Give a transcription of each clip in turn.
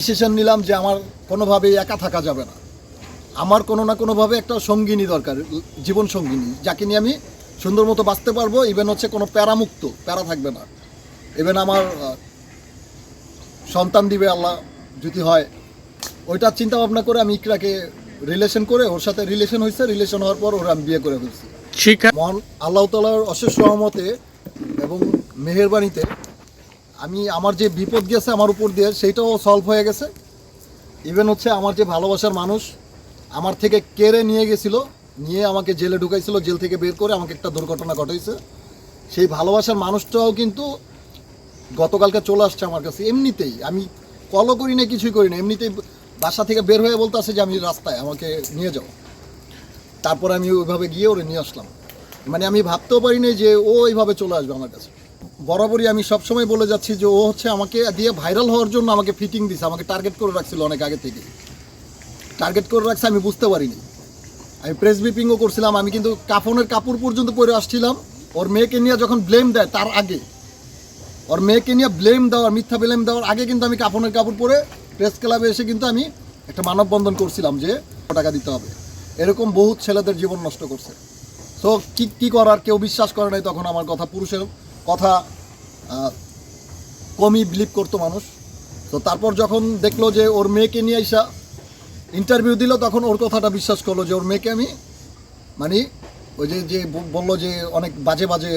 Decision নিলাম যে আমার কোনোভাবেই একা থাকা যাবে না। আমার কোনো না কোনোভাবে একটা সঙ্গিনী দরকার জীবন সঙ্গিনী যাকে নিয়ে আমি সুন্দর মতো বাঁচতে পারব ইভেন হচ্ছে কোনো প্যারামুক্ত প্যারা থাকবে না। ইভেন আমার সন্তান দিবে আল্লাহ যদি হয়। ওইটা চিন্তা ভাবনা করে আমি ইকরাকে রিলেশন করে ওর সাথে রিলেশন হয়েছে রিলেশন হওয়ার পর ওরা আমি বিয়ে করে ফেলছি। মহান আল্লাহ তালার অশেষ সহমতে এবং মেহেরবানিতে আমি আমার যে বিপদ গেছে আমার উপর দিয়ে, সেইটাও সলভ হয়ে গেছে। ইভেন হচ্ছে আমার যে ভালোবাসার মানুষ, আমার থেকে কেড়ে নিয়ে গেছিল, নিয়ে আমাকে জেলে ঢুকাইছিল, জেল থেকে বের করে আমাকে একটা দুর্ঘটনা ঘটাইছে। সেই ভালোবাসার মানুষটাও কিন্তু গতকালকে চলে আসছে আমার কাছে। এমনিতেই আমি কলও করি না কিছুই করি না এমনিতেই বাসা থেকে বের হয়ে বলতে আসে যে, আমি রাস্তায়, আমাকে নিয়ে যাও। তারপর আমি ওইভাবে গিয়ে ওরে নিয়ে আসলাম। মানে আমি ভাবতেও পারি নাই যে ও এইভাবে চলে আসবে আমার কাছে। বরাবরই আমি সবসময় বলে যাচ্ছি যে ও হচ্ছে আমাকে দিয়ে ভাইরাল হওয়ার জন্য আমাকে ফিটিং দিছে, আমাকে টার্গেট করে রাখছিল অনেক আগে থেকে। টার্গেট করে রাখছে আমি বুঝতে পারিনি। আমি প্রেস ব্রিফিংও করছিলাম, আমি কিন্তু কাফনের কাপড় পর্যন্ত পরে আসছিলাম। ওর মেয়েকে নিয়ে যখন ব্লেম দেয় তার আগে, ওর মেয়েকে নিয়ে ব্লেম দেওয়ার মিথ্যা ব্লেম দেওয়ার আগে কিন্তু আমি কাফনের কাপড় পরে প্রেস ক্লাবে এসে কিন্তু আমি একটা মানববন্ধন করছিলাম যে টাকা দিতে হবে। এরকম বহুত ছেলেদের জীবন নষ্ট করছে। তো কি কি করার কেউ বিশ্বাস করে নাই তখন আমার কথা, পুরুষের কথা কমই বিলিভ করতো মানুষ। তো তারপর যখন দেখল যে ওর মেয়েকে নিয়ে আইসা ইন্টারভিউ দিল তখন ওর কথাটা বিশ্বাস করল যে ওর মেয়েকে আমি মানে ওই যে যে বলল যে অনেক বাজে বাজে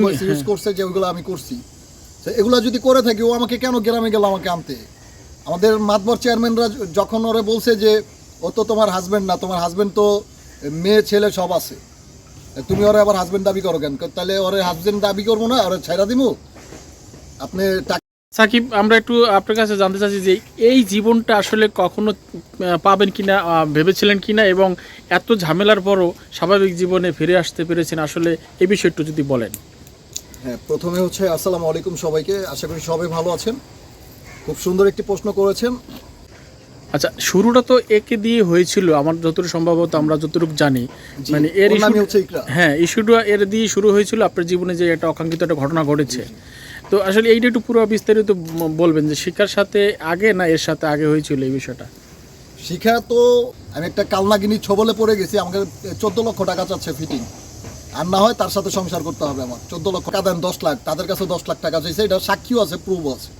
ইউজ হ্যাঁ। করছে যে ওইগুলো আমি করছি। তো এগুলো যদি করে থাকি ও আমাকে কেন গ্রামে গেল আমাকে আনতে? আমাদের মাতবর চেয়ারম্যানরা যখন ওরে বলছে যে ও তো তোমার হাজবেন্ড না তোমার হাজবেন্ড তো মেয়ে ছেলে সব আছে। তুমি ওরে আবার হাজবেন্ড দাবি করো কেন? তাহলে ওরে হাজবেন্ড দাবি করব না ওরে ছাইরা দিমু? আপনি সাকিব আমরা একটু আপনার কাছে জানতে চাচ্ছি যে এই জীবনটা আসলে কখনো পাবেন কিনা ভেবেছিলেন কিনা এবং এত ঝামেলার পরও স্বাভাবিক জীবনে ফিরে আসতে পেরেছেন আসলে এই বিষয়ে একটু যদি বলেন। হ্যাঁ প্রথমে হচ্ছে আসসালামু আলাইকুম সবাইকে। আশা করি সবাই ভালো আছেন। খুব সুন্দর একটি প্রশ্ন করেছেন। আচ্ছা শুরুটা তো একে দিয়ে হয়েছিল। আমার যতটুকু সম্ভবত আমরা যতটুকু জানি। মানে এর। হ্যাঁ ইস্যুটা এর দিয়ে শুরু হয়েছিল। আপনার জীবনে যে একটা অকাঙ্ক্ষিত একটা ঘটনা ঘটেছে। তো আসলে এইটা একটু পুরো বিস্তারিত বলবেন যে শিক্ষার সাথে আগে না এর সাথে আগে হয়েছিল এই বিষয়টা? শিখা তো আমি একটা কালনাগিনী ছবলে পড়ে গেছি। আমাকে চোদ্দ লক্ষ টাকা চাচ্ছে ফিটিং আর না হয় তার সাথে সংসার করতে হবে আমার। চোদ্দ লক্ষ টাকা দেন দশ লাখ। তাদের কাছে দশ লাখ টাকা চাইছে। এটা সাক্ষীও আছে প্রুফ আছে।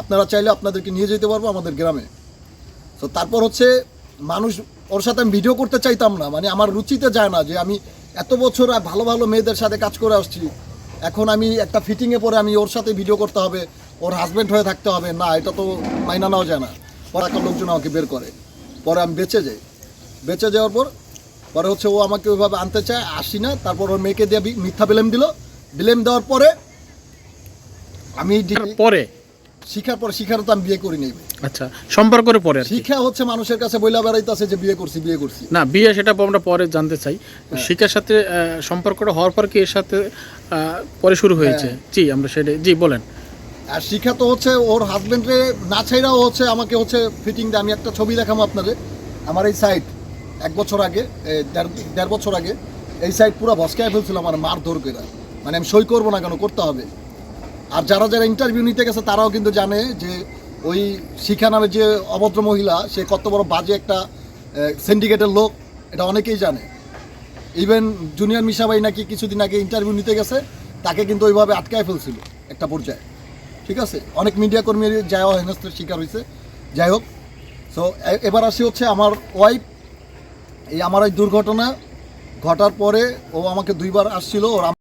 আপনারা চাইলে আপনাদেরকে নিয়ে যেতে পারব আমাদের গ্রামে। তো তারপর হচ্ছে মানুষ, ওর সাথে আমি ভিডিও করতে চাইতাম না। মানে আমার রুচিতে যায় না যে আমি এত বছর ভালো ভালো মেয়েদের সাথে কাজ করে আসছি। এখন আমি একটা ফিটিংয়ে পরে আমি ওর সাথে ভিডিও করতে হবে, ওর হাজব্যান্ড হয়ে থাকতে হবে। না, এটা তো মাইনা নেওয়া যায় না। পরে একটা লোকজন আমাকে বের করে। পরে আমি বেঁচে যাই। বেঁচে যাওয়ার পর, পরে হচ্ছে ও আমাকে ওইভাবে আনতে চায়, আসি না। তারপর ওর মেয়েকে দিয়ে মিথ্যা বিলেম দিল। বিলেম দেওয়ার পরে আমি পরে শিখার পর শিখার তো আমি বিয়ে করি নেই আচ্ছা সম্পর্কের পরে শিক্ষা হচ্ছে মানুষের কাছে বইলা বেড়াইতেছে যে বিয়ে করছি বিয়ে করছি। না বিয়ে সেটা আমরা পরে জানতে চাই। শিক্ষার সাথে সম্পর্কটা হওয়ার পর কি এর সাথে পরে শুরু হয়েছে? জি আমরা সেটা জি বলেন। আর শিক্ষা তো হচ্ছে ওর হাজবেন্ডে না ছাইরাও হচ্ছে আমাকে হচ্ছে ফিটিং দেয় আমি একটা ছবি দেখাবো আপনাদের আমার এই সাইড এক বছর আগে দেড় দেড় বছর আগে এই সাইড পুরো ভসকায় ফেলছিল আমার মার ধর করে মানে আমি সই করব না কেন করতে হবে। আর যারা যারা ইন্টারভিউ নিতে গেছে, তারাও কিন্তু জানে যে ওই শিখা নামে যে অভদ্র মহিলা, সে কত বড় বাজে একটা সিন্ডিকেটের লোক, এটা অনেকেই জানে। ইভেন জুনিয়র মিশাবাই নাকি কিছুদিন আগে ইন্টারভিউ নিতে গেছে, তাকে কিন্তু ওইভাবে আটকায় ফেলছিল একটা পর্যায়ে। ঠিক আছে? অনেক মিডিয়া কর্মী যাওয়া হেনস্থার শিকার হয়েছে। যাই হোক সো এবার আসি হচ্ছে আমার ওয়াইফ এই আমার এই দুর্ঘটনা ঘটার পরে ও আমাকে দুইবার আসছিল, ওর